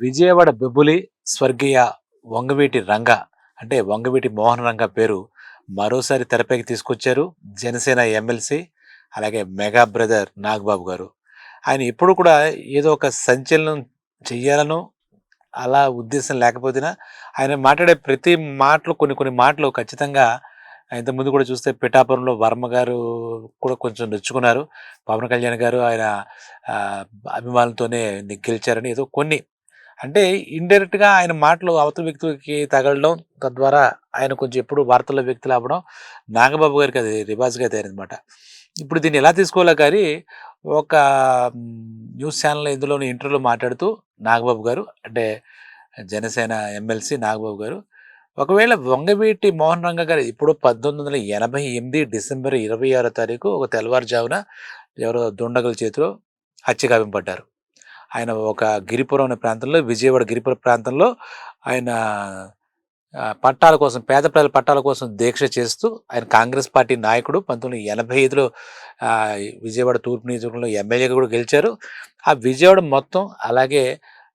విజయవాడ బెబ్బులి స్వర్గీయ వంగవీటి రంగ అంటే వంగవీటి మోహన్ రంగ పేరు మరోసారి తెరపైకి తీసుకొచ్చారు జనసేన ఎమ్మెల్సీ అలాగే మెగా బ్రదర్ నాగబాబు గారు. ఆయన ఎప్పుడు కూడా ఏదో ఒక సంచలనం చెయ్యాలను అలా ఉద్దేశం లేకపోయినా ఆయన మాట్లాడే ప్రతి మాటలు కొన్ని కొన్ని మాటలు ఖచ్చితంగా ఇంతకుముందు కూడా చూస్తే పిఠాపురంలో వర్మ గారు కూడా కొంచెం నొచ్చుకున్నారు. పవన్ కళ్యాణ్ గారు ఆయన అభిమానులతోనే గెలిచారని ఏదో కొన్ని అంటే ఇండైరెక్ట్గా ఆయన మాటలు అవతల వ్యక్తులకి తగలడం తద్వారా ఆయన కొంచెం ఎప్పుడు వార్తల్లో వ్యక్తులు అవ్వడం నాగబాబు గారికి అది రివాజ్గా తయారనమాట ఇప్పుడు దీన్ని ఎలా తీసుకోవాలో కానీ ఒక న్యూస్ ఛానల్ ఇందులోని ఇంటర్వ్యూలో మాట్లాడుతూ నాగబాబు గారు అంటే జనసేన ఎమ్మెల్సీ నాగబాబు గారు ఒకవేళ వంగవీటి మోహన్ రంగ గారు ఇప్పుడు పద్దెనిమిది వందల ఎనభై ఎనిమిది డిసెంబర్ ఇరవై ఆరో తారీఖు ఒక తెల్లవారుజామున ఎవరో దుండగుల చేతిలో హత్య కావింపడ్డారు ఆయన ఒక గిరిపురం అనే ప్రాంతంలో విజయవాడ గిరిపురం ప్రాంతంలో ఆయన పట్టాల కోసం పేద ప్రజల పట్టాల కోసం దీక్ష చేస్తూ ఆయన కాంగ్రెస్ పార్టీ నాయకుడు పంతొమ్మిది వందల ఎనభై ఐదులో విజయవాడ తూర్పు నియోజకవర్గంలో ఎమ్మెల్యేగా కూడా గెలిచారు. ఆ విజయవాడ మొత్తం అలాగే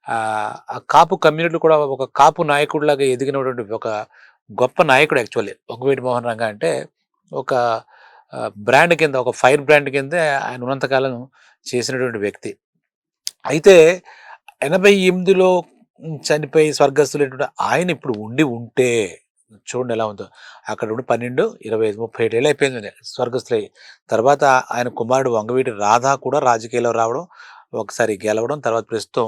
ఆ ఆ కాపు కమ్యూనిటీ కూడా ఒక కాపు నాయకుడిలాగా ఎదిగినటువంటి ఒక గొప్ప నాయకుడు యాక్చువల్లీ. ఒకవేటి మోహన్ రంగ అంటే ఒక బ్రాండ్ కింద ఒక ఫైర్ బ్రాండ్ కింద ఆయన ఉన్నంతకాలం చేసినటువంటి వ్యక్తి. అయితే ఎనభై ఎనిమిదిలో చనిపోయి స్వర్గస్థులైనటువంటి ఆయన ఇప్పుడు ఉండి ఉంటే చూడండి ఎలా ఉందో. అక్కడ ఉండి పన్నెండు ఇరవై ఐదు ముప్పై ఏడు ఏళ్ళు అయిపోయింది స్వర్గస్థులై. తర్వాత ఆయన కుమారుడు వంగవీటి రాధా కూడా రాజకీయాల్లో రావడం ఒకసారి గెలవడం తర్వాత ప్రస్తుతం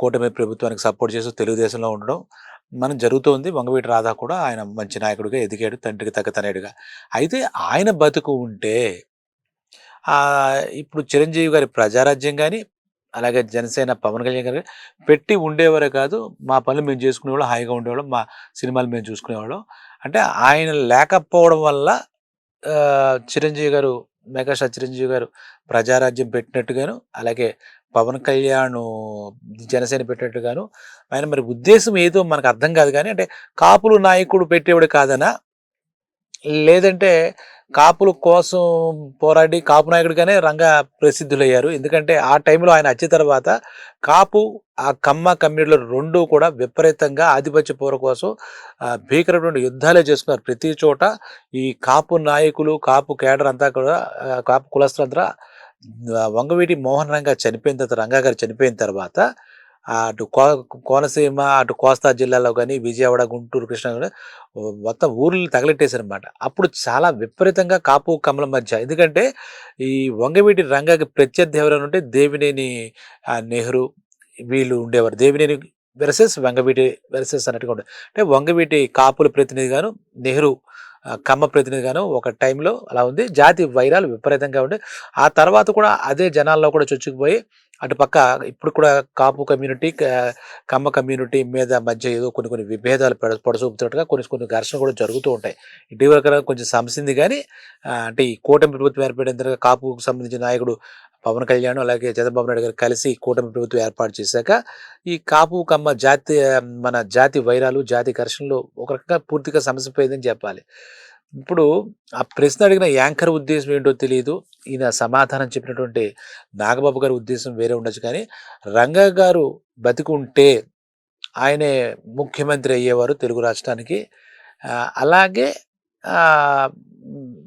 కూటమి ప్రభుత్వానికి సపోర్ట్ చేస్తూ తెలుగుదేశంలో ఉండడం మనం జరుగుతుంది. వంగవీటి రాధా కూడా ఆయన మంచి నాయకుడిగా ఎదిగాడు తండ్రికి తగ్గ అయితే ఆయన బతుకు ఉంటే ఇప్పుడు చిరంజీవి గారి ప్రజారాజ్యం కానీ అలాగే జనసేన పవన్ కళ్యాణ్ గారు పెట్టి ఉండేవారే కాదు. మా పనులు మేము చేసుకునేవాళ్ళం హాయిగా ఉండేవాళ్ళం మా సినిమాలు మేము చూసుకునేవాళ్ళం. అంటే ఆయన లేకపోవడం వల్ల చిరంజీవి గారు మెగాస్టార్ చిరంజీవి గారు ప్రజారాజ్యం పెట్టినట్టుగాను అలాగే పవన్ కళ్యాణ్ జనసేన పెట్టినట్టుగాను ఆయన మరి ఉద్దేశం ఏదో మనకు అర్థం కాదు. కానీ అంటే కాపులు నాయకుడు పెట్టేవాడు కాదనా? లేదంటే కాపుల కోసం పోరాడి కాపు నాయకుడిగానే రంగ ప్రసిద్ధులయ్యారు. ఎందుకంటే ఆ టైంలో ఆయన వచ్చిన తర్వాత కాపు ఆ కమ్మ కమ్యూనిటీలు రెండు కూడా విపరీతంగా ఆధిపత్య పోర కోసం ఆ, భీకరమైన యుద్ధాలే చేసుకున్నారు. ప్రతి చోట ఈ కాపు నాయకులు కాపు కేడర్ అంతా కూడా కాపు కులస్తులంతా వంగవీటి మోహన్ రంగ చనిపోయిన తర్వాత రంగా గారు చనిపోయిన తర్వాత అటు కో కోనసీమ అటు కోస్తా జిల్లాలో కానీ విజయవాడ గుంటూరు కృష్ణా మొత్తం ఊర్లు తగలెట్టేశారు అనమాట అప్పుడు చాలా విపరీతంగా కాపు కమల మధ్య. ఎందుకంటే ఈ వంగవీటి రంగకి ప్రత్యర్థి ఎవరైనా ఉంటే దేవినేని నెహ్రూ వీళ్ళు ఉండేవారు. దేవినేని వెర్సెస్ వంగవీటి వెర్సెస్ అన్నట్టుగా ఉండేది అంటే వంగవీటి కాపుల ప్రతినిధిగాను నెహ్రూ కమ్మ ప్రతినిధిగాను ఒక టైంలో అలా ఉంది. జాతి వైరాలు విపరీతంగా ఉండే. ఆ తర్వాత కూడా అదే జనాల్లో కూడా చొచ్చుకుపోయి అటు పక్క ఇప్పుడు కూడా కాపు కమ్యూనిటీ కమ్మ కమ్యూనిటీ మీద మధ్య ఏదో కొన్ని కొన్ని విభేదాలు పెడ పొడసూపుతున్నట్టుగా కొన్ని కొన్ని ఘర్షణ కూడా జరుగుతూ ఉంటాయి. ఇటీవల కొంచెం సమసింది కానీ అంటే ఈ కూటమి ప్రభుత్వం ఏర్పడిన తర్వాత కాపుకు సంబంధించిన నాయకుడు పవన్ కళ్యాణ్ అలాగే చంద్రబాబు నాయుడు గారు కలిసి కూటమి ప్రభుత్వం ఏర్పాటు చేశాక ఈ కాపు కమ్మ జాతి మన జాతి వైరాలు జాతి ఘర్షణలు ఒక రకంగా పూర్తిగా సమసిపోయిందని చెప్పాలి. ఇప్పుడు ఆ ప్రశ్న అడిగిన యాంకర్ ఉద్దేశం ఏంటో తెలియదు ఈయన సమాధానం చెప్పినటువంటి నాగబాబు గారి ఉద్దేశం వేరే ఉండొచ్చు కానీ రంగా గారు బతికుంటే ఆయనే ముఖ్యమంత్రి అయ్యేవారు తెలుగు రాష్ట్రానికి. అలాగే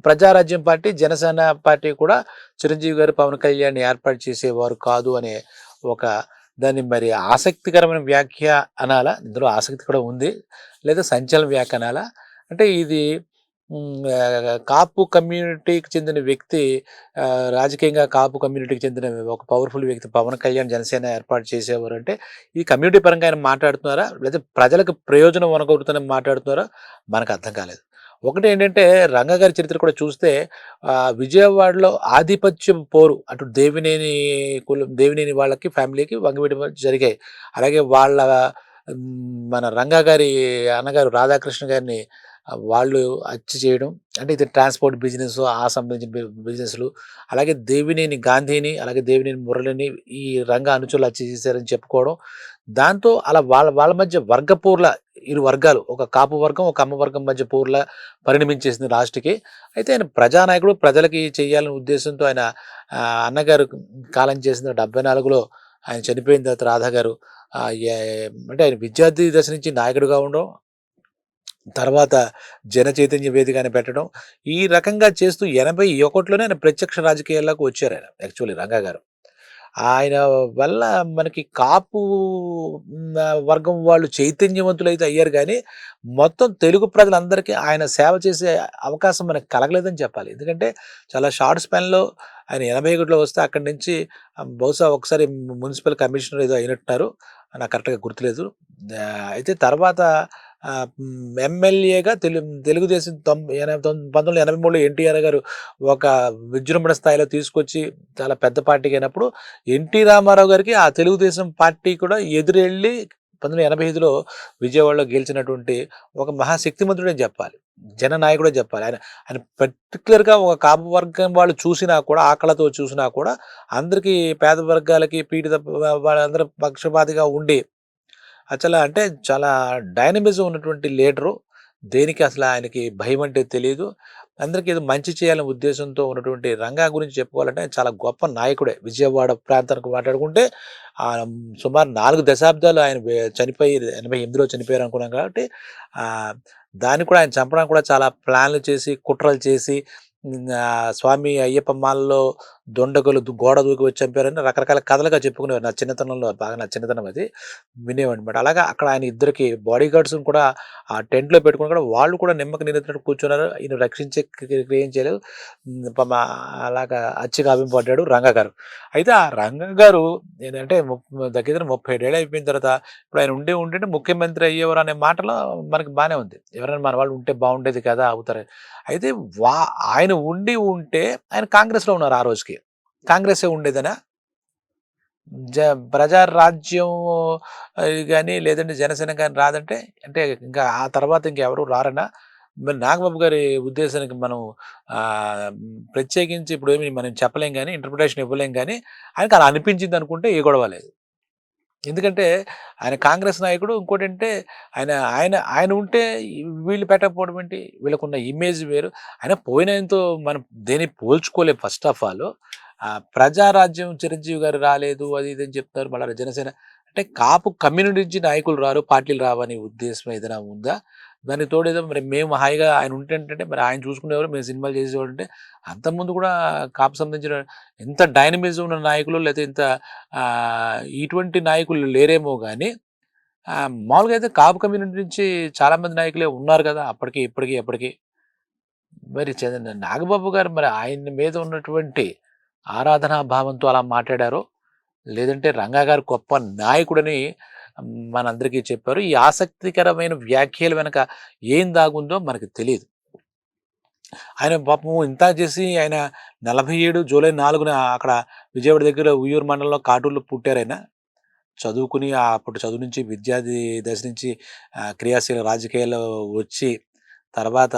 ప్రజారాజ్యం పార్టీ జనసేన పార్టీ కూడా చిరంజీవి గారు పవన్ కళ్యాణ్ ఏర్పాటు చేసేవారు కాదు అనే ఒక దాన్ని మరి ఆసక్తికరమైన వ్యాఖ్య అనాలా? ఇందులో ఆసక్తి కూడా ఉంది. లేదా సంచలన వ్యాఖ్య అనాలా? అంటే ఇది కాపు కమ్యూనిటీకి చెందిన వ్యక్తి రాజకీయంగా కాపు కమ్యూనిటీకి చెందిన ఒక పవర్ఫుల్ వ్యక్తి పవన్ కళ్యాణ్ జనసేన ఏర్పాటు చేసేవారు అంటే ఈ కమ్యూనిటీ పరంగా ఆయన మాట్లాడుతున్నారా? లేదా ప్రజలకు ప్రయోజనం వనగొడుతున్న మాట్లాడుతున్నారా? మనకు అర్థం కాలేదు. ఒకటి ఏంటంటే రంగ గారి చరిత్ర కూడా చూస్తే విజయవాడలో ఆధిపత్యం పోరు అటు దేవినేని కులం దేవినేని వాళ్ళకి ఫ్యామిలీకి వంగవీటి జరిగాయి. అలాగే వాళ్ళ మన రంగా గారి అన్నగారు రాధాకృష్ణ గారిని వాళ్ళు హత్య చేయడం అంటే ఇది ట్రాన్స్పోర్ట్ బిజినెస్ ఆ సంబంధించిన బిజినెస్లు అలాగే దేవినేని గాంధీని అలాగే దేవినేని మురళిని ఈ రంగ అనుచరులు హత్య చేశారని చెప్పుకోవడం దాంతో అలా వాళ్ళ వాళ్ళ మధ్య వర్గపూర్ల ఇరు వర్గాలు ఒక కాపు వర్గం ఒక అమ్మ వర్గం మధ్య పూర్ల పరిణమించేసింది లాస్ట్కి అయితే ఆయన ప్రజానాయకుడు ప్రజలకి చేయాలనే ఉద్దేశంతో ఆయన అన్నగారు కాలం చేసిన డెబ్బై నాలుగులో ఆయన చనిపోయిన తర్వాత రాధా గారు అంటే ఆయన విద్యార్థి దశ నుంచి నాయకుడిగా ఉండడం. తర్వాత జన చైతన్య వేదిక అని పెట్టడం. ఈ రకంగా చేస్తూ 81లోనే ఆయన ప్రత్యక్ష రాజకీయాల్లోకి వచ్చారు ఆయన యాక్చువల్లీ రంగా గారు. ఆయన వల్ల మనకి కాపు వర్గం వాళ్ళు చైతన్యవంతులు అయితే అయ్యారు కానీ మొత్తం తెలుగు ప్రజలందరికీ ఆయన సేవ చేసే అవకాశం మనకు కలగలేదని చెప్పాలి. ఎందుకంటే చాలా షార్ట్ స్పాన్‌లో ఆయన 81లో వస్తే అక్కడి నుంచి బహుశా ఒకసారి మున్సిపల్ కమిషనర్ ఏదో అయినట్టున్నారు. నాకు కరెక్ట్‌గా గుర్తులేదు. అయితే తర్వాత ఎమ్మెల్యేగా తెలు తెలుగుదేశం తొంభై పంతొమ్మిది వందల ఎనభై మూడులో ఎన్టీఆర్ గారు ఒక విజృంభణ స్థాయిలో తీసుకొచ్చి చాలా పెద్ద పార్టీకి అయినప్పుడు ఎన్టీ రామారావు గారికి ఆ తెలుగుదేశం పార్టీ కూడా ఎదురెళ్ళి 1985లో విజయవాడలో గెలిచినటువంటి ఒక మహాశక్తిమంతుడే చెప్పాలి. జననాయకుడే చెప్పాలి. ఆయన ఆయన పర్టిక్యులర్‌గా ఒక కాపు వర్గం వాళ్ళు చూసినా కూడా ఆకలతో చూసినా కూడా అందరికీ పేద వర్గాలకి పీడిత వాళ్ళందరూ పక్షపాతిగా ఉండి అసలు అంటే చాలా డైనమిజం ఉన్నటువంటి లీడరు. దేనికి అసలు ఆయనకి భయం అంటే తెలియదు అందరికి ఏదో మంచి చేయాలనే ఉద్దేశంతో ఉన్నటువంటి రంగా గురించి చెప్పుకోవాలంటే చాలా గొప్ప నాయకుడే. విజయవాడ ప్రాంతానికి మాట్లాడుకుంటే సుమారు నాలుగు దశాబ్దాలు ఆయన చనిపోయి ఎనభై ఎనిమిదిలో చనిపోయారు అనుకున్నాం కాబట్టి దాన్ని కూడా ఆయన చంపడానికి కూడా చాలా ప్లాన్‌లు చేసి, కుట్రలు చేసి స్వామి అయ్యప్ప మాలలో దుండగులు గోడ దూకి వచ్చి చంపారని రకరకాల కథలుగా చెప్పుకునేవారు. నా చిన్నతనంలో బాగా నా చిన్నతనం అది. వినేవాడినమాట. అలాగా అక్కడ ఆయన ఇద్దరికి బాడీ గార్డ్స్‌ని కూడా ఆ టెంట్‌లో పెట్టుకొని కూడా వాళ్ళు కూడా నిమ్మకి నిన్నట్టు కూర్చున్నారు. ఈయన రక్షించే క్రియం చేయలేదు. అలాగా అచ్చిగా అభిపడ్డాడు రంగా గారు. అయితే ఆ రంగా గారు ఏందంటే దగ్గర దగ్గర 37 ఏళ్ళు అయిపోయిన తర్వాత ఇప్పుడు ఆయన ఉండి ఉంటే ముఖ్యమంత్రి అయ్యేవారు అనే మాటలో మనకి బాగానే ఉంది. ఎవరైనా మన వాళ్ళు ఉంటే బాగుండేది కదా! అవుతారు. అయితే వా ఆయన ఉండి ఉంటే ఆయన కాంగ్రెస్‌లో ఉన్నారు ఆ రోజుకి. కాంగ్రెసే ఉండేదనా? జ ప్రజా రాజ్యం లేదంటే జనసేన కానీ రాదంటే అంటే ఇంకా ఆ తర్వాత ఇంకెవరు రారనా? మరి నాగబాబు గారి ఉద్దేశానికి మనం ప్రత్యేకించి ఇప్పుడు ఏమి మనం చెప్పలేం కానీ ఇంటర్ప్రిటేషన్ ఇవ్వలేం కానీ ఆయనకి అలా అనిపించింది అనుకుంటే ఏ గొడవ లేదు. ఎందుకంటే ఆయన కాంగ్రెస్ నాయకుడు. ఇంకోటి అంటే ఆయన ఆయన ఆయన ఉంటే వీళ్ళు పెట్టకపోవడం ఏంటి? వీళ్ళకున్న ఇమేజ్ వేరు. ఆయన పోయినతో మనం దేని పోల్చుకోలేం first of all. Prajarajyam Chiranjeevi garu రాలేదు అది ఇది అని చెప్తారు. మళ్ళీ జనసేన అంటే కాపు కమ్యూనిటీ నుంచి నాయకులు రారు, పార్టీలు రావని ఉద్దేశం ఏదైనా ఉందా? దానికి తోడు ఏదో మరి మేము హాయిగా ఆయన ఉంటే మరి ఆయన చూసుకునేవారు, మేము సినిమాలు చేసేవాడంటే అంతకుముందు కూడా కాపు సంబంధించిన ఎంత డైనమిజం ఉన్న నాయకులు లేతే ఇంత ఇటువంటి నాయకులు లేరేమో కానీ మామూలుగా అయితే కాపు కమ్యూనిటీ నుంచి చాలామంది నాయకులే ఉన్నారు కదా! అప్పటికి, ఇప్పటికి, ఎప్పటికీ మరి చ నాగబాబు గారు మరి ఆయన మీద ఉన్నటువంటి ఆరాధనా భావంతో అలా మాట్లాడారో, లేదంటే రంగా గారు గొప్ప నాయకుడని మనందరికీ చెప్పారు. ఈ ఆసక్తికరమైన వ్యాఖ్యల వెనక ఏం దాగుందో మనకు తెలియదు ఆయన పాపం ఇంత చేసి ఆయన 47 జూలై నాలుగున అక్కడ విజయవాడ దగ్గర ఉయ్యూరు మండలంలో కాటూరులో పుట్టారాయన. చదువుకుని అప్పుడు చదువు నుంచి విద్యార్థి దశ నుంచి క్రియాశీల రాజకీయాల్లో వచ్చి తర్వాత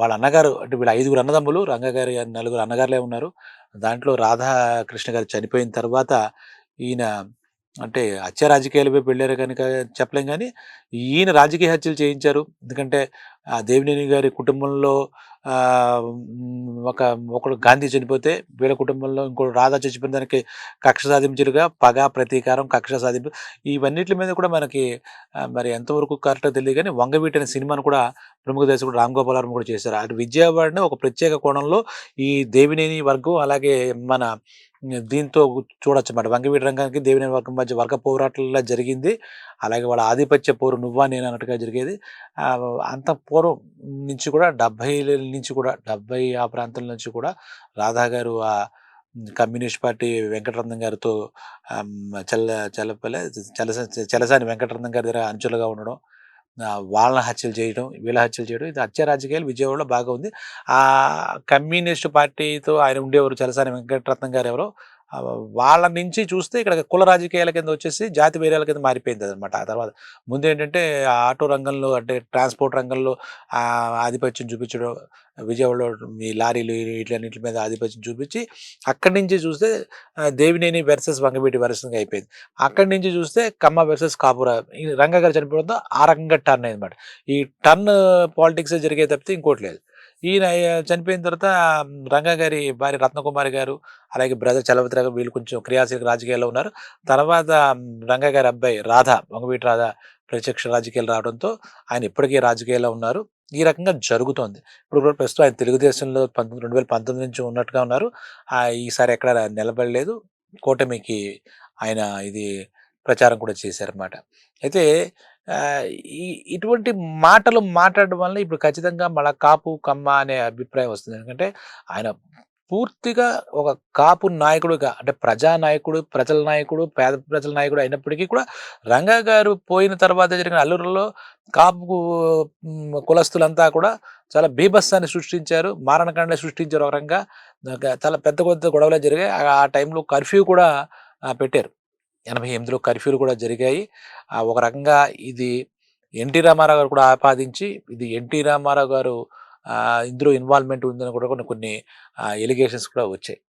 వాళ్ళ అన్నగారు అంటే వీళ్ళ ఐదుగురు అన్నదమ్ములు. రంగగారి నలుగురు అన్నగారులే ఉన్నారు. దాంట్లో రాధాకృష్ణ గారు చనిపోయిన తర్వాత ఈయన అంటే హత్య రాజకీయాలపై వెళ్ళారు కనుక చెప్పలేం కానీ ఈయన రాజకీయ హత్యలు చేయించారు. ఎందుకంటే ఆ దేవినేని గారి కుటుంబంలో ఒక ఒకడు గాంధీ చనిపోతే వీళ్ళ కుటుంబంలో ఇంకోటి రాధా చచ్చిపోయిన దానికి కక్ష సాధింపులుగా పగ, ప్రతీకారం, కక్ష సాధింపు ఇవన్నిటి మీద కూడా మనకి మరి ఎంతవరకు కరెక్ట్ తెలియదు కానీ 'వంగవీటి' అనే సినిమాను కూడా ప్రముఖ దర్శకుడు రామ్ గోపాల్ వర్మ కూడా చేశారు. అటు విజయవాడని ఒక ప్రత్యేక కోణంలో ఈ దేవినేని వర్గం అలాగే మన దీంతో చూడొచ్చన్నమాట. వంగవీటి రంగానికి దేవినేని వర్గం మధ్య వర్గ పోరాటంలో జరిగింది. అలాగే వాళ్ళ ఆధిపత్య పోరు నువ్వా నేను అన్నట్టుగా జరిగేది. అంత పూర్వం నుంచి కూడా 70ల నుంచి కూడా 70 ఆ ప్రాంతం నుంచి కూడా రాధా గారు ఆ కమ్యూనిస్ట్ పార్టీ వెంకటరత్నం గారితో చల్ల చల్లపల్లె చలస చలసాని వెంకటరత్నం గారి దగ్గర అంచులుగా ఉండడం. వాళ్ళని హత్యలు చేయడం, వీళ్ళ హత్యలు చేయడం ఇది హత్య రాజకీయాలు విజయవాడలో బాగా ఉంది. ఆ కమ్యూనిస్ట్ పార్టీతో ఆయన ఉండేవారు చలసాని వెంకటరత్నం గారు ఎవరో వాళ్ళ నుంచి చూస్తే ఇక్కడ కుల రాజకీయాల కింద వచ్చేసి జాతి వేర్యాల కింద మారిపోయిందనమాట ఆ తర్వాత. ముందు ఏంటంటే ఆటో రంగంలో అంటే ట్రాన్స్‌పోర్ట్ రంగంలో ఆధిపత్యం చూపించడం విజయవాడలో ఈ లారీలు వీటన్నిటి మీద ఆధిపత్యం చూపించి అక్కడి నుంచి చూస్తే దేవినేని వెర్సెస్ వంగవీటి వర్సెస్‌గా అయిపోయింది. అక్కడి నుంచి చూస్తే కమ్మ వెర్సెస్ కాపురా ఈ రంగ గారు చనిపోవడంతో ఆ రకంగా టర్న్ అయిందన్నమాట. ఈ టర్న్ పాలిటిక్స్ జరిగే తప్పితే ఇంకోటి లేదు. ఈయన చనిపోయిన తర్వాత రంగా గారి భార్య రత్నకుమారి గారు అలాగే బ్రదర్ చలపతి వీళ్ళు కొంచెం క్రియాశీలక రాజకీయాల్లో ఉన్నారు. తర్వాత రంగా గారి అబ్బాయి రాధ వంగవీటి రాధ ప్రత్యక్ష రాజకీయాలు రావడంతో ఆయన ఇప్పటికీ రాజకీయాల్లో ఉన్నారు. ఈ రకంగా జరుగుతోంది. ఇప్పుడు కూడా ప్రస్తుతం ఆయన తెలుగుదేశంలో పంతొమ్మిది రెండు వేల పంతొమ్మిది నుంచి ఉన్నట్టుగా ఉన్నారు. ఈసారి ఎక్కడ నిలబడలేదు. కూటమికి ఆయన ఇది ప్రచారం కూడా చేశారన్నమాట. అయితే ఇటువంటి మాటలు మాట్లాడడం వల్ల ఇప్పుడు ఖచ్చితంగా మళ్ళా కాపు కమ్మ అనే అభిప్రాయం వస్తుంది. ఎందుకంటే ఆయన పూర్తిగా ఒక కాపు నాయకుడుగా అంటే ప్రజా నాయకుడు ప్రజల నాయకుడు పేద ప్రజల నాయకుడు అయినప్పటికీ కూడా రంగా గారు పోయిన తర్వాత జరిగిన అల్లూరులో కాపు కులస్తులంతా కూడా చాలా బీభత్సాన్ని సృష్టించారు. మారణకాండ సృష్టించారు ఒక రంగా చాలా పెద్ద పెద్ద గొడవలు జరిగాయి. ఆ- టైంలో కర్ఫ్యూ కూడా పెట్టారు. ఎనభై ఎనిమిదిలో కర్ఫ్యూలు కూడా జరిగాయి. ఒక రకంగా ఇది ఎన్టీ రామారావు గారు కూడా ఆపాదించి ఇది ఎన్టీ రామారావు గారు ఇందులో ఇన్వాల్వ్మెంట్ ఉందని కూడా కొన్ని కొన్ని ఎలిగేషన్స్ కూడా వచ్చాయి.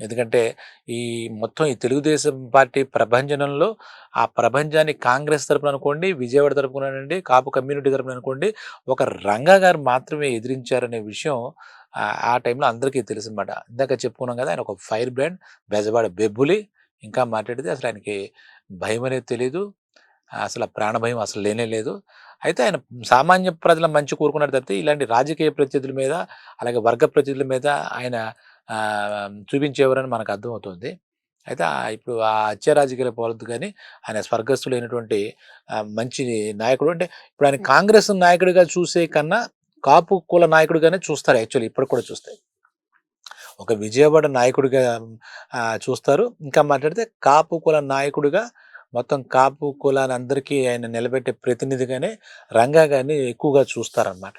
ఎందుకంటే ఈ మొత్తం ఈ తెలుగుదేశం పార్టీ ప్రభంజనంలో ఆ ప్రభంజాన్ని కాంగ్రెస్ తరపున అనుకోండి విజయవాడ తరపున కాపు కమ్యూనిటీ తరపున అనుకోండి ఒక రంగా గారు మాత్రమే ఎదిరించారనే విషయం ఆ- ఆ టైంలో అందరికీ తెలుసు అనమాట ఇందాక చెప్పుకున్నాం కదా ఆయన ఒక ఫైర్ బ్రాండ్ బెజవాడ బెబ్బులి ఇంకా మాట్లాడితే అసలు ఆయనకి భయం అనేది తెలియదు అసలు ప్రాణ భయం అసలు లేనే లేదు. అయితే ఆయన సామాన్య ప్రజల మంచి కోరుకున్నారు తప్పితే ఇలాంటి రాజకీయ ప్రత్యర్థుల మీద అలాగే వర్గ ప్రత్యర్థుల మీద ఆయన చూపించేవారని మనకు అర్థమవుతుంది. అయితే ఇప్పుడు ఆ హత్య రాజకీయాల పోలద్దు కానీ ఆయన స్వర్గస్థులైనటువంటి మంచి నాయకుడు అంటే ఇప్పుడు ఆయన కాంగ్రెస్ నాయకుడిగా చూసే కన్నా కాపు కుల నాయకుడిగానే చూస్తారు యాక్చువల్లీ ఇప్పుడు కూడా చూస్తాయి ఒక విజయవాడ నాయకుడిగా చూస్తారు. ఇంకా మాట్లాడితే కాపు కుల నాయకుడిగా మొత్తం కాపు కులాన్ని అందరికీ ఆయన నిలబెట్టే ప్రతినిధిగానే రంగా గారిని ఎక్కువగా చూస్తారన్నమాట.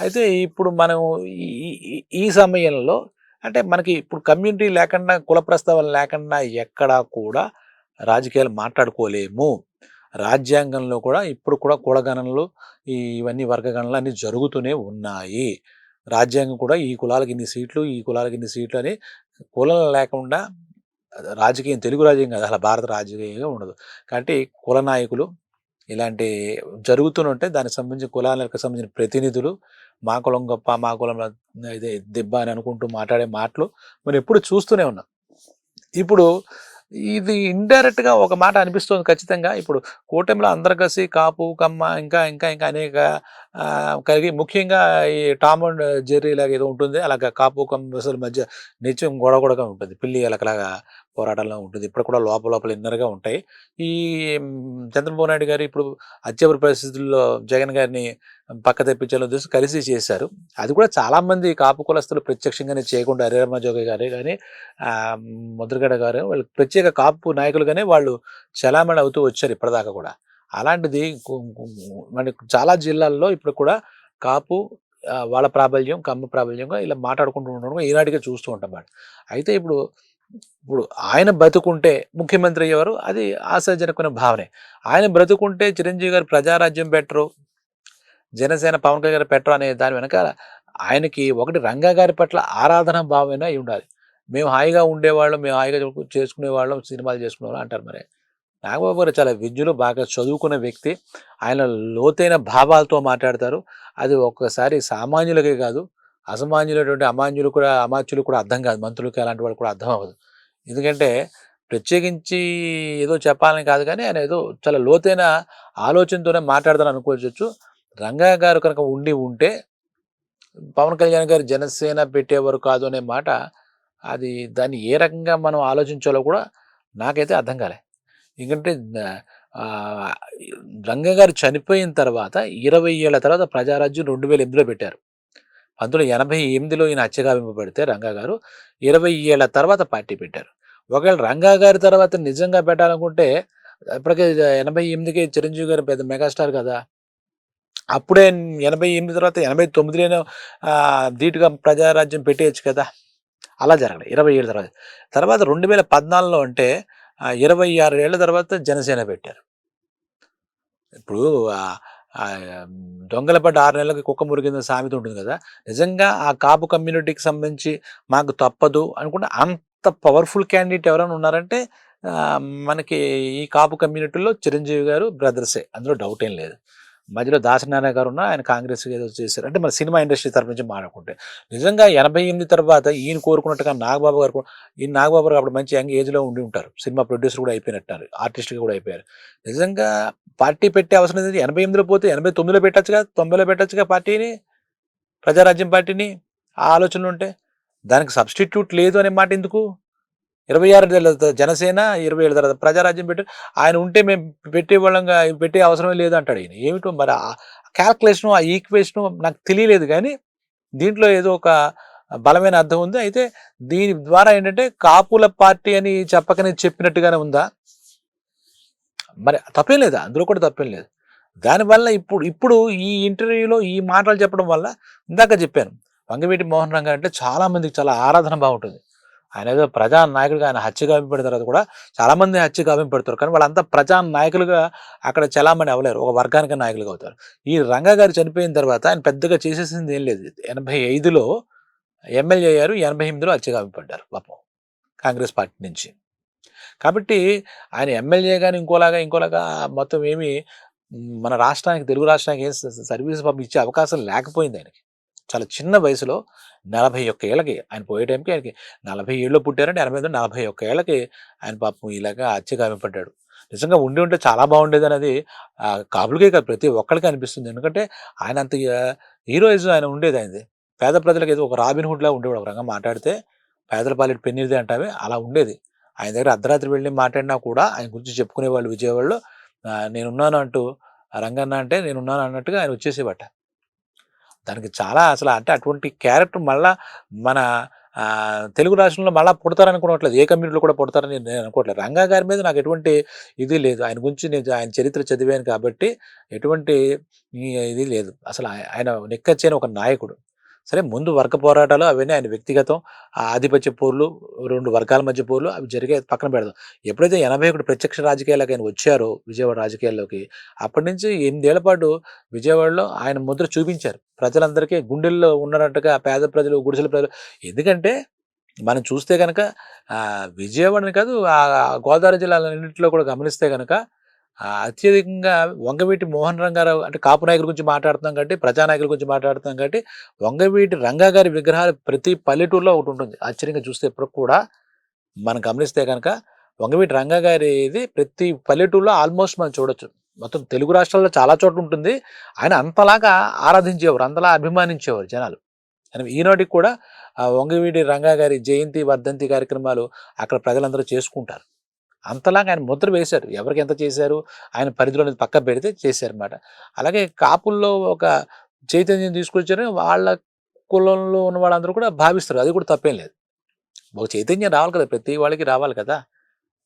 అయితే ఇప్పుడు మనం ఈ- ఈ- సమయంలో అంటే మనకి ఇప్పుడు కమ్యూనిటీ లేకుండా కుల ప్రస్తావన లేకుండా ఎక్కడా కూడా రాజకీయాలు మాట్లాడుకోలేము. రాజ్యాంగంలో కూడా ఇప్పుడు కూడా కులగణనలు ఇవన్నీ వర్గగణనలు అన్నీ జరుగుతూనే ఉన్నాయి. రాజ్యాంగం కూడా ఈ కులాలకి ఇన్ని సీట్లు ఈ కులాలకి ఇన్ని సీట్లు అని కులం లేకుండా రాజకీయం తెలుగు రాజకీయం కాదు అసలు భారత రాజకీయంగా ఉండదు. కాబట్టి కుల నాయకులు ఇలాంటి జరుగుతుంటే దానికి సంబంధించిన కులాలకు సంబంధించిన ప్రతినిధులు మా కులం గొప్ప మా కులం ఇదే దెబ్బ అని అనుకుంటూ మాట్లాడే మాటలు మనం ఎప్పుడు చూస్తూనే ఉన్నాం. ఇప్పుడు ఇది ఇండైరెక్ట్గా ఒక మాట అనిపిస్తుంది ఖచ్చితంగా. ఇప్పుడు కూటమిలో అందరు కలిసి కాపు కమ్మ ఇంకా ఇంకా ఇంకా అనేక కలిగి ముఖ్యంగా ఈ టామ్ అండ్ జెర్రీ లాగా ఏదో ఉంటుంది. అలాగా కాపు కమ్మల మధ్య నిత్యం గొడవ గొడవగా ఉంటుంది. పిల్లి అలకలాగా పోరాటంలో ఉంటుంది. ఇప్పుడు కూడా లోపల లోపల ఇన్నర్గా ఉంటాయి. ఈ చంద్రబాబు నాయుడు గారు ఇప్పుడు అత్యవసర పరిస్థితుల్లో జగన్ గారిని పక్క తెప్పించాలని ఉద్దేశం కలిసి చేశారు. అది కూడా చాలామంది కాపు కులస్తులు ప్రత్యక్షంగానే చేయకుండా హరిరామ జోగి గారే కానీ ముద్రగడ గారు వాళ్ళు ప్రత్యేక కాపు నాయకులుగానే వాళ్ళు చలామణి అవుతూ వచ్చారు ఇప్పటిదాకా కూడా. అలాంటిది మనకి చాలా జిల్లాల్లో ఇప్పుడు కూడా కాపు వాళ్ళ ప్రాబల్యం కమ్మ ప్రాబల్యంగా ఇలా మాట్లాడుకుంటూ ఉండడం ఈనాటిగా చూస్తూ ఉంటాం మాట అయితే ఇప్పుడు ఇప్పుడు ఆయన బ్రతుకుంటే ముఖ్యమంత్రి అయ్యేవారు అది ఆశాజనకమైన భావనే. ఆయన బ్రతుకుంటే చిరంజీవి గారు ప్రజారాజ్యం పెట్టరు జనసేన పవన్ కళ్యాణ్ గారు పెట్టరు అనే దాని వెనకాల ఆయనకి ఒకటి రంగా గారి పట్ల ఆరాధన భావమైనా అయి ఉండాలి. మేము హాయిగా ఉండేవాళ్ళం మేము హాయిగా చేసుకునేవాళ్ళం సినిమాలు చేసుకునేవాళ్ళం అంటారు మరి. నాగబాబు గారు చాలా విద్యులు బాగా చదువుకున్న వ్యక్తి. ఆయన లోతైన భావాలతో మాట్లాడతారు. అది ఒక్కసారి సామాన్యులకే కాదు అసామాన్యులైనటువంటి అమాన్యులు కూడా అమాత్యులు కూడా అర్థం కాదు. మంత్రులకి అలాంటి వాళ్ళు కూడా అర్థం అవ్వదు. ఎందుకంటే ప్రత్యేకించి ఏదో చెప్పాలని కాదు కానీ ఆయన ఏదో చాలా లోతైన ఆలోచనతోనే మాట్లాడతాను అనుకోవచ్చు. రంగా గారు కనుక ఉండి ఉంటే పవన్ కళ్యాణ్ గారు జనసేన పెట్టేవారు కాదు అనే మాట అది దాన్ని ఏ రకంగా మనం ఆలోచించాలో కూడా నాకైతే అర్థం కాలే. ఎందుకంటే రంగ గారు చనిపోయిన తర్వాత ఇరవై ఏళ్ళ తర్వాత ప్రజారాజ్యం రెండు వేల ఎనిమిదిలో పెట్టారు. పంతొమ్మిది వందల ఎనభై ఎనిమిదిలో ఈయన హత్యగావింపబడితే రంగా గారు ఇరవై ఏళ్ళ తర్వాత పార్టీ పెట్టారు. ఒకవేళ రంగా గారి తర్వాత నిజంగా పెట్టాలనుకుంటే ఇప్పటికే ఎనభై ఎనిమిదికి చిరంజీవి గారు పెద్ద మెగాస్టార్ కదా. అప్పుడే ఎనభై ఎనిమిది తర్వాత ఎనభై తొమ్మిదిలోనే ధీటుగా ప్రజారాజ్యం పెట్టేయచ్చు కదా. అలా జరగలేదు ఇరవై ఏళ్ళ తర్వాత. తర్వాత రెండు వేల పద్నాలుగులో అంటే ఇరవై ఆరు ఏళ్ళ తర్వాత జనసేన పెట్టారు. ఇప్పుడు దొంగల పడ్డ ఆరు నెలలకు కుక్క మురిగింద సామెత ఉంటుంది కదా. నిజంగా ఆ కాపు కమ్యూనిటీకి సంబంధించి మాకు తప్పదు అనుకుంటే అంత పవర్ఫుల్ క్యాండిడేట్ ఎవరైనా ఉన్నారంటే మనకి ఈ కాపు కమ్యూనిటీలో చిరంజీవి గారు బ్రదర్సే. అందులో డౌట్ ఏం లేదు. మధ్యలో దాసనారాయణ గారు ఉన్న ఆయన కాంగ్రెస్ ఏదో చేశారు. అంటే మన సినిమా ఇండస్ట్రీ తరఫు నుంచి మాట్లాడుకుంటే నిజంగా ఎనభై ఎనిమిది తర్వాత ఈయన కోరుకున్నట్టుగా నాగబాబు గారు ఈయన నాగబాబు గారు అప్పుడు మంచి యంగ్ ఏజ్లో ఉండి ఉంటారు. సినిమా ప్రొడ్యూసర్ కూడా అయిపోయినట్టారు. ఆర్టిస్ట్గా కూడా అయిపోయారు. నిజంగా పార్టీ పెట్టే అవసరం లేదు. ఎనభై ఎనిమిదిలో పోతే ఎనభై తొమ్మిదిలో పెట్టచ్చుగా తొంభైలో పెట్టచ్చుగా పార్టీని? ప్రజారాజ్యం పార్టీని? ఆ ఆలోచనలు ఉంటే దానికి సబ్స్టిట్యూట్ లేదు అనే మాట ఎందుకు? ఇరవై ఆరు తర్వాత జనసేన ఇరవై ఏళ్ళ తర్వాత ప్రజారాజ్యం పెట్టి ఆయన ఉంటే మేము పెట్టే వాళ్ళంగా పెట్టే అవసరమే లేదు అంటాడు ఈయన. ఏమిటో మరి ఆ క్యాల్కులేషన్ ఆ ఈక్వేషను నాకు తెలియలేదు కానీ దీంట్లో ఏదో ఒక బలమైన అర్థం ఉంది. అయితే దీని ద్వారా ఏంటంటే కాపుల పార్టీ అని చెప్పకనే చెప్పినట్టుగానే ఉందా? మరి తప్పేం లేదు. అందులో కూడా తప్పేం లేదు. దానివల్ల ఇప్పుడు ఇప్పుడు ఈ ఇంటర్వ్యూలో ఈ మాటలు చెప్పడం వల్ల ఇందాక చెప్పాను. వంగవీటి మోహన్ రంగా అంటే చాలామందికి చాలా ఆరాధన బాగుంటుంది. ఆయన ఏదో ప్రజా నాయకుడిగా ఆయన హత్య గావింపడిన తర్వాత కూడా చాలామంది హత్య పెడతారు కానీ వాళ్ళంతా ప్రజా నాయకులుగా అక్కడ చలామణి అవ్వలేరు. ఒక వర్గానికి నాయకులుగా అవుతారు. ఈ రంగా గారు చనిపోయిన తర్వాత ఆయన పెద్దగా చేసేసింది ఏం లేదు. ఎనభై ఐదులో ఎమ్మెల్యే అయ్యారు. ఎనభై ఎనిమిదిలో హత్య గావింపడ్డారు పాపం కాంగ్రెస్ పార్టీ నుంచి. కాబట్టి ఆయన ఎమ్మెల్యే కానీ ఇంకోలాగా ఇంకోలాగా మొత్తం ఏమి మన రాష్ట్రానికి తెలుగు రాష్ట్రానికి ఏం సర్వీస్ పంపించే అవకాశం లేకపోయింది ఆయనకి. చాలా చిన్న వయసులో నలభై ఒక్క ఏళ్ళకి ఆయన పోయే టైంకి ఆయనకి నలభై ఏళ్ళు పుట్టారంటే ఎనభై ఎనిమిది నలభై ఒక్క ఏళ్ళకి ఆయన పాపం ఇలాగా హత్య నిజంగా ఉండి ఉంటే చాలా బాగుండేది అనేది కాబులకే కాపులకే కాదు ప్రతి ఒక్కరికి అనిపిస్తుంది. ఎందుకంటే ఆయన అంత హీరోయిజం ఆయన ఉండేది ఆయనది. పేద ప్రజలకు ఏదో ఒక రాబిన్ హుడ్లా ఉండేవాడు ఒక రంగం మాట్లాడితే పేదల పాలిటి పెన్నిది అంటామే అలా ఉండేది. ఆయన దగ్గర అర్ధరాత్రి వెళ్ళి మాట్లాడినా కూడా ఆయన గురించి చెప్పుకునేవాళ్ళు విజయవాడలో నేనున్నాను అంటూ రంగన్న అంటే నేనున్నాను అన్నట్టుగా ఆయన వచ్చేసేవాట. దానికి చాలా అసలు అంటే అటువంటి క్యారెక్టర్ మళ్ళా మన తెలుగు రాష్ట్రంలో మళ్ళా పుడతారనుకోవట్లేదు. ఏ కమ్యూనిటీలో కూడా పుడతారని నేను అనుకోవట్లేదు. రంగా గారి మీద నాకు ఎటువంటి ఇది లేదు. ఆయన గురించి నేను ఆయన చరిత్ర చదివాను కాబట్టి ఎటువంటి ఇది లేదు. అసలు ఆయన నెక్కచ్చైన ఒక నాయకుడు. సరే ముందు వర్గ పోరాటాలు అవన్నీ ఆయన వ్యక్తిగతం ఆధిపత్య పోర్లు రెండు వర్గాల మధ్య పోర్లు అవి జరిగే పక్కన పెడదాం. ఎప్పుడైతే ఎనభై ఒకటి ప్రత్యక్ష రాజకీయాలకు ఆయన వచ్చారో విజయవాడ రాజకీయాల్లోకి అప్పటి నుంచి ఎనిమిదేళ్ళ పాటు విజయవాడలో ఆయన ముద్ర చూపించారు. ప్రజలందరికీ గుండెల్లో ఉన్నట్టుగా పేద ప్రజలు గుడిసెల ప్రజలు. ఎందుకంటే మనం చూస్తే కనుక విజయవాడని కాదు ఆ గోదావరి జిల్లాలన్నింటిలో కూడా గమనిస్తే కనుక అత్యధికంగా వంగవీటి మోహన్ రంగారావు అంటే కాపు నాయకుల గురించి మాట్లాడుతున్నాం కాబట్టి ప్రజానాయకుల గురించి మాట్లాడుతున్నాం కాబట్టి వంగవీటి రంగా గారి విగ్రహాలు ప్రతి పల్లెటూరులో ఒకటి ఉంటుంది. ఆశ్చర్యంగా చూస్తే ఎప్పుడు కూడా మనం గమనిస్తే కనుక వంగవీటి రంగా గారిది ప్రతి పల్లెటూరులో ఆల్మోస్ట్ మనం చూడొచ్చు. మొత్తం తెలుగు రాష్ట్రాల్లో చాలా చోట్ల ఉంటుంది. ఆయన అంతలాగా ఆరాధించేవారు అంతలా అభిమానించేవారు జనాలు. ఆయన ఈనాటికి కూడా వంగవీటి రంగా గారి జయంతి వర్ధంతి కార్యక్రమాలు అక్కడ ప్రజలందరూ చేసుకుంటారు. అంతలాగా ఆయన ముద్ర వేశారు. ఎవరికి ఎంత చేశారు? ఆయన పరిధిలో అనేది పక్క పెడితే చేశారన్నమాట. అలాగే కాపుల్లో ఒక చైతన్యం తీసుకొచ్చారని వాళ్ళ కులంలో ఉన్న వాళ్ళందరూ కూడా భావిస్తారు. అది కూడా తప్పేం లేదు. ఒక చైతన్యం రావాలి కదా. ప్రతి వాళ్ళకి రావాలి కదా.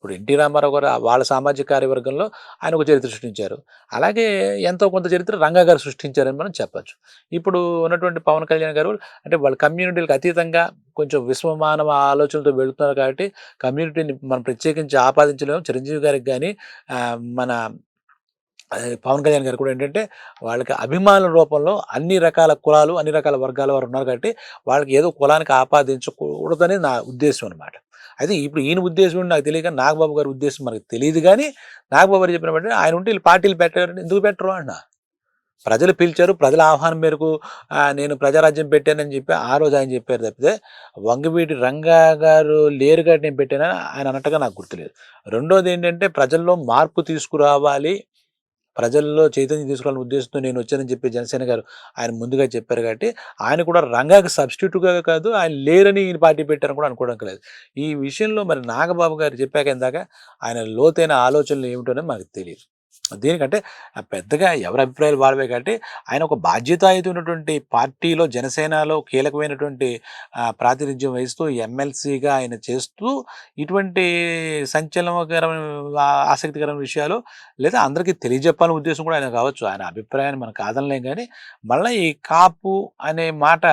ఇప్పుడు ఎన్టీ రామారావు గారు వాళ్ళ సామాజిక కార్యవర్గంలో ఆయన ఒక చరిత్ర సృష్టించారు. అలాగే ఎంతో కొంత చరిత్ర రంగా గారు సృష్టించారని మనం చెప్పచ్చు. ఇప్పుడు ఉన్నటువంటి పవన్ కళ్యాణ్ గారు అంటే వాళ్ళ కమ్యూనిటీలకు అతీతంగా కొంచెం విశ్వమానవ ఆలోచనలతో వెళుతున్నారు కాబట్టి కమ్యూనిటీని మనం ప్రత్యేకించి ఆపాదించలేము. చిరంజీవి గారికి కానీ మన పవన్ కళ్యాణ్ గారు కూడా ఏంటంటే వాళ్ళకి అభిమానుల రూపంలో అన్ని రకాల కులాలు అన్ని రకాల వర్గాల వారు ఉన్నారు కాబట్టి వాళ్ళకి ఏదో కులానికి ఆపాదించకూడదని నా ఉద్దేశం అనమాట అయితే ఇప్పుడు ఈయన ఉద్దేశం నాకు తెలియక నాగబాబు గారి ఉద్దేశం మనకు తెలియదు కానీ నాగబాబు గారు చెప్పిన వెంటనే ఆయన ఉంటే వీళ్ళు పార్టీలు పెట్టారు ఎందుకు పెట్టరు అన్న? ప్రజలు పిలిచారు ప్రజల ఆహ్వానం మేరకు నేను ప్రజారాజ్యం పెట్టానని చెప్పి ఆ రోజు ఆయన చెప్పారు తప్పితే వంగవీటి రంగా గారు లేరు కాబట్టి నేను పెట్టానని ఆయన అన్నట్టుగా నాకు గుర్తులేదు. రెండోది ఏంటంటే ప్రజల్లో మార్పు తీసుకురావాలి ప్రజల్లో చైతన్యం తీసుకోవాలని ఉద్దేశంతో నేను వచ్చానని చెప్పి జనసేన గారు ఆయన ముందుగా చెప్పారు కాబట్టి ఆయన కూడా రంగాకి సబ్స్టిట్యూట్గా కాదు ఆయన లేరని ఈయన పార్టీ పెట్టారని కూడా అనుకోవడం లేదు. ఈ విషయంలో మరి నాగబాబు గారు చెప్పాక ఇందాక ఆయన లోతైన ఆలోచనలు ఏమిటోనే మాకు తెలియదు. దీనికంటే పెద్దగా ఎవరి అభిప్రాయాలు వాళ్ళవే కాబట్టి ఆయన ఒక బాధ్యతాయుతమైనటువంటి పార్టీలో జనసేనలో కీలకమైనటువంటి ప్రాతినిధ్యం వహిస్తూ ఎమ్మెల్సీగా ఆయన చేస్తూ ఇటువంటి సంచలనకరమైన ఆసక్తికరమైన విషయాలు లేదా అందరికీ తెలియజెప్పాలనే ఉద్దేశం కూడా ఆయన కావచ్చు. ఆయన అభిప్రాయాన్ని మనం కాదనలేం కానీ మళ్ళీ ఈ కాపు అనే మాట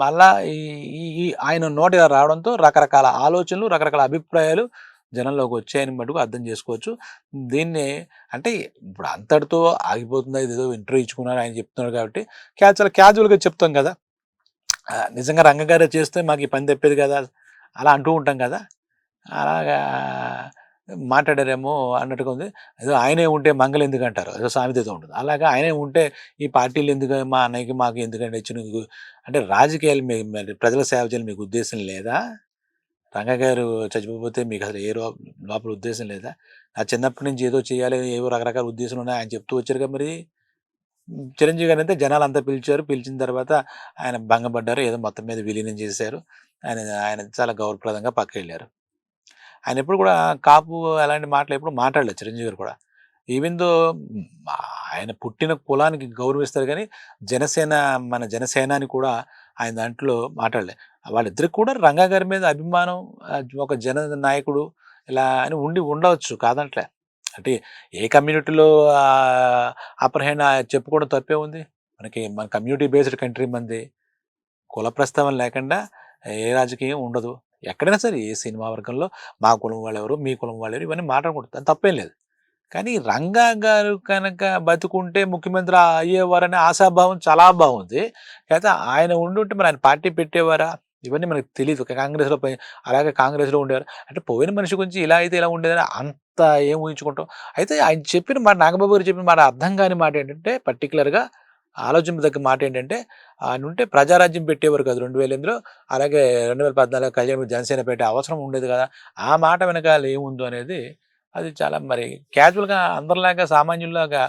మళ్ళా ఈ ఆయన నోటిగా రావడంతో రకరకాల ఆలోచనలు రకరకాల అభిప్రాయాలు జనంలోకి వచ్చాయని మటుకు అర్థం చేసుకోవచ్చు. దీన్ని అంటే ఇప్పుడు అంతటితో ఆగిపోతుంది? ఏదో ఇంటర్వ్యూ ఇచ్చుకున్నారు ఆయన చెప్తున్నారు కాబట్టి క్యాచువల్ క్యాజువల్గా చెప్తాం కదా. నిజంగా రంగగారే చేస్తే మాకు ఈ పని తెప్పేది కదా? అలా అంటూ ఉంటాం కదా? అలాగా మాట్లాడారేమో అన్నట్టుగా ఉంది. ఏదో ఆయనే ఉంటే మంగళ ఎందుకు అంటారు? ఏదో సామెతతో ఉంటుంది. అలాగా ఆయనే ఉంటే ఈ పార్టీలు ఎందుకు మా అన్నయ్యకి మాకు ఎందుకంటే ఇచ్చిన అంటే రాజకీయాలు మీ మరి ప్రజల సేవ చేయాలి మీకు ఉద్దేశం లేదా? రంగా గారు చచ్చిపోతే మీకు అసలు ఏ లోపల ఉద్దేశం లేదా? నా చిన్నప్పటి నుంచి ఏదో చేయాలి ఏవో రకరకాల ఉద్దేశాలు ఉన్నాయి ఆయన చెప్తూ వచ్చారుగా మరి. చిరంజీవి గారు అయితే జనాలు అంతా పిలిచారు. పిలిచిన తర్వాత ఆయన భంగపడ్డారు ఏదో మొత్తం మీద విలీనం చేశారు. ఆయన ఆయన చాలా గౌరవప్రదంగా పక్క వెళ్ళారు. ఆయన ఎప్పుడు కూడా కాపు అలాంటి మాటలు ఎప్పుడు మాట్లాడలేదు చిరంజీవి గారు కూడా. ఈవెన్ దో ఆయన పుట్టిన కులానికి గౌరవిస్తారు కానీ జనసేన మన జనసేనాని కూడా ఆయన దాంట్లో మాట్లాడలేదు వాళ్ళిద్దరికి కూడా రంగా గారి మీద అభిమానం ఒక జన నాయకుడు ఇలా అని ఉండి ఉండవచ్చు కాదంట్లే. అంటే ఏ కమ్యూనిటీలో అప్పర్ చెప్పుకోవడం తప్పే ఉంది. మనకి మన కమ్యూనిటీ బేస్డ్ కంట్రీ మంది కుల ప్రస్తావన లేకుండా ఏ రాజకీయం ఉండదు. ఎక్కడైనా సరే ఏ సినిమా వర్గంలో మా కులం వాళ్ళు ఎవరు మీ కులం వాళ్ళు ఎవరు ఇవన్నీ మాట్లాడకూడదు దాని తప్పేం లేదు. కానీ రంగా గారు కనుక బతుకుంటే ముఖ్యమంత్రి అయ్యేవారనే ఆశాభావం చాలా బాగుంది. కాకపోతే ఆయన ఉండుంటే మరి ఆయన పార్టీ పెట్టేవారా? ఇవన్నీ మనకు తెలియదు కాంగ్రెస్లో పోయి అలాగే కాంగ్రెస్లో ఉండేవారు. అంటే పోయిన మనిషి గురించి ఇలా అయితే ఇలా ఉండేదని అంత ఏం ఊహించుకుంటాం. అయితే ఆయన చెప్పిన మాట నాగబాబు గారు చెప్పిన మాట అర్థం కాని మాట ఏంటంటే పర్టికులర్గా ఆలోచించదగ్గ మాట ఏంటంటే ఆయన ఉంటే ప్రజారాజ్యం పెట్టేవారు కదా రెండు వేల ఎనిమిదిలో. అలాగే రెండు వేల పద్నాలుగు కళ్యాణ జనసేన పెట్టే అవసరం ఉండేది కదా. ఆ మాట వెనకాల ఏముందో అనేది అది చాలా మరి క్యాజువల్గా అందరిలాగా సామాన్యుల్లాగా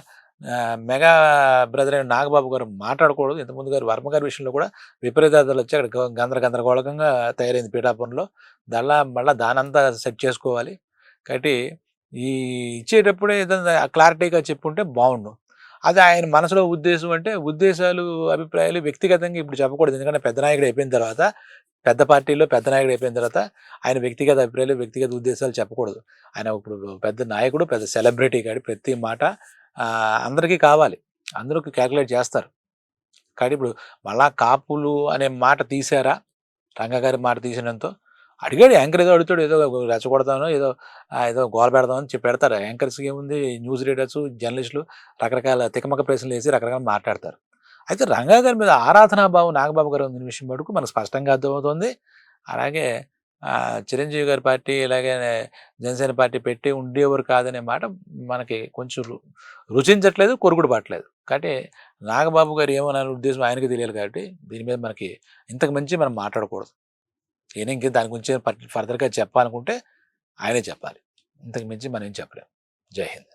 మెగా బ్రదర్ అయిన నాగబాబు గారు మాట్లాడకూడదు. ఇంతకుముందు గారు వర్మ గారి విషయంలో కూడా విపరీతాలు వచ్చి అక్కడ గ- గందర గందరగోళంగా తయారైంది పీఠాపురంలో దానిలా మళ్ళీ దానంతా సెట్ చేసుకోవాలి. కాబట్టి ఈ ఇచ్చేటప్పుడే ఏదైనా క్లారిటీగా చెప్పుంటే బాగుండు. అది ఆయన మనసులో ఉద్దేశం అంటే ఉద్దేశాలు అభిప్రాయాలు వ్యక్తిగతంగా ఇప్పుడు చెప్పకూడదు. ఎందుకంటే పెద్ద నాయకుడు అయిపోయిన తర్వాత పెద్ద పార్టీలో పెద్ద నాయకుడు అయిపోయిన తర్వాత ఆయన వ్యక్తిగత అభిప్రాయాలు వ్యక్తిగత ఉద్దేశాలు చెప్పకూడదు. ఆయన ఇప్పుడు పెద్ద నాయకుడు పెద్ద సెలబ్రిటీ కాడి ప్రతి మాట అందరికీ కావాలి. అందరికి క్యాల్కులేట్ చేస్తారు. కానీ ఇప్పుడు మళ్ళా కాపులు అనే మాట తీసారా? రంగగారి మాట తీసినంతో అడిగాడు యాంకర్ ఏదో అడుగుతాడు ఏదో రెచ్చగొడతాను ఏదో ఏదో గోల పెడదామని చెప్పి పెడతారు. యాంకర్స్కి ఏముంది? న్యూస్ రీడర్స్ జర్నలిస్టులు రకరకాల తికమక ప్రశ్నలు వేసి రకరకాల మాట్లాడతారు. అయితే రంగా గారి మీద ఆరాధనా భావం నాగబాబు గారు ఉన్న విషయం వరకు మనకు స్పష్టంగా అర్థమవుతుంది. అలాగే చిరంజీవి గారి పార్టీ ఇలాగే జనసేన పార్టీ పెట్టి ఉండేవారు కాదనే మాట మనకి కొంచెం రు- రుచించట్లేదు కొరుకుడు పట్టలేదు కాబట్టి నాగబాబు గారు ఏమన్నారు ఉద్దేశం ఆయనకి తెలియాలి కాబట్టి దీని మీద మనకి ఇంతకు మించి మనం మాట్లాడకూడదు. ఈయన ఇంక దాని గురించి ఫర్దర్గా చెప్పాలనుకుంటే ఆయనే చెప్పాలి. ఇంతకు మించి మనం ఏం చెప్పలేము జై హింద్.